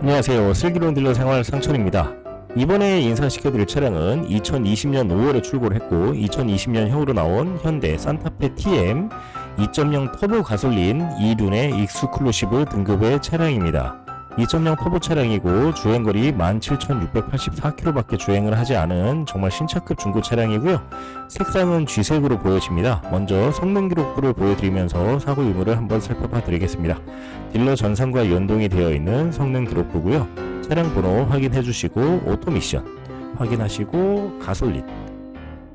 안녕하세요. 슬기로운 딜러 생활 상천입니다. 이번에 인사시켜드릴 차량은 2020년 5월에 출고를 했고 2020년 형으로 나온 현대 산타페 TM 2.0 터보 가솔린 이륜의 익스클루시브 등급의 차량입니다. 2.0 터보 차량이고 주행거리 17,684km밖에 주행을 하지 않은 정말 신차급 중고 차량이고요. 색상은 쥐색으로 보여집니다. 먼저 성능 기록부를 보여드리면서 사고 유무를 한번 살펴봐 드리겠습니다. 딜러 전산과 연동이 되어 있는 성능 기록부고요. 차량 번호 확인해 주시고 오토 미션 확인하시고 가솔린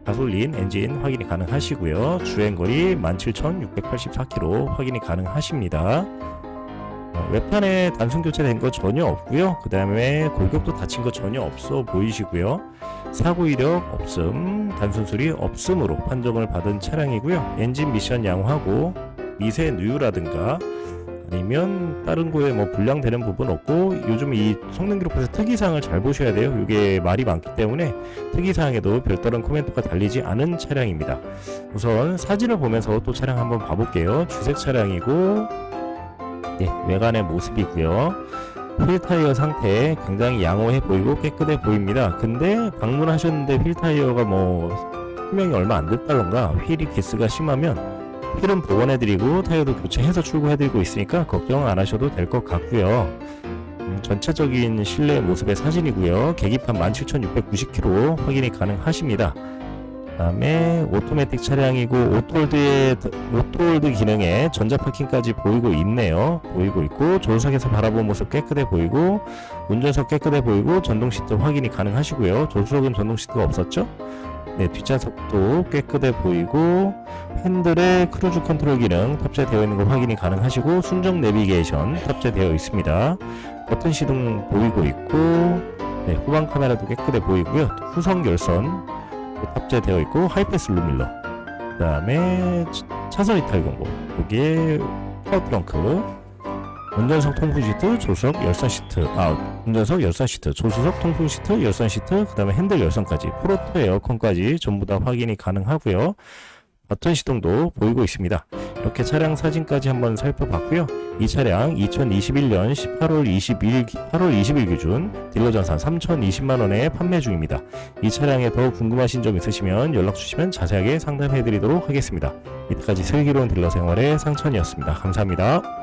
가솔린 엔진 확인이 가능하시고요. 주행거리 17,684km 확인이 가능하십니다. 어, 외판에 단순 교체된 거 전혀 없고요. 그 다음에 골격도 다친 거 전혀 없어 보이시고요. 사고 이력 없음, 단순 수리 없음으로 판정을 받은 차량이고요. 엔진 미션 양호하고 미세 누유라든가 아니면 다른 거에 뭐 불량되는 부분 없고 요즘 이 성능 기록부에서 특이사항을 잘 보셔야 돼요. 이게 말이 많기 때문에 특이사항에도 별다른 코멘트가 달리지 않은 차량입니다. 우선 사진을 보면서 또 차량 한번 봐볼게요. 주색 차량이고 네, 외관의 모습이고요. 휠 타이어 상태 굉장히 양호해 보이고 깨끗해 보입니다. 근데 방문하셨는데 휠 타이어가 뭐 수명이 얼마 안 됐다던가 휠이 기스가 심하면 휠은 복원해드리고 타이어도 교체해서 출고해드리고 있으니까 걱정 안 하셔도 될 것 같고요. 음, 전체적인 실내 모습의 사진이고요. 계기판 17,690km 확인이 가능하십니다. 그다음에 오토매틱 차량이고 오토홀드의 오토홀드 기능에 전자 파킹까지 보이고 있네요. 보이고 있고 조수석에서 바라본 모습 깨끗해 보이고 운전석 깨끗해 보이고 전동 시트 확인이 가능하시고요. 조수석은 전동 시트가 없었죠? 네, 뒷좌석도 깨끗해 보이고 핸들에 크루즈 컨트롤 기능 탑재되어 있는 걸 확인이 가능하시고 순정 내비게이션 탑재되어 있습니다. 버튼 시동 보이고 있고 네, 후방 카메라도 깨끗해 보이고요. 후성 열선 탑재되어 있고 하이패스 룸밀러 그 다음에 차선 이탈 경고 여기에 파워 트렁크 운전석 통풍 시트, 조수석 열선 시트, 아 운전석 열선 시트, 조수석 통풍 시트, 열선 시트, 그 다음에 핸들 열선까지, 프로토 에어컨까지 전부 다 확인이 가능하고요. 버튼 시동도 보이고 있습니다. 이렇게 차량 사진까지 한번 살펴봤고요. 이 차량 2021년 18월 21일, 8월 20일 기준 딜러 전산 3,020만 원에 판매 중입니다. 이 차량에 더 궁금하신 점 있으시면 연락 주시면 자세하게 상담해 드리도록 하겠습니다. 이때까지 슬기로운 딜러 생활의 상천이었습니다. 감사합니다.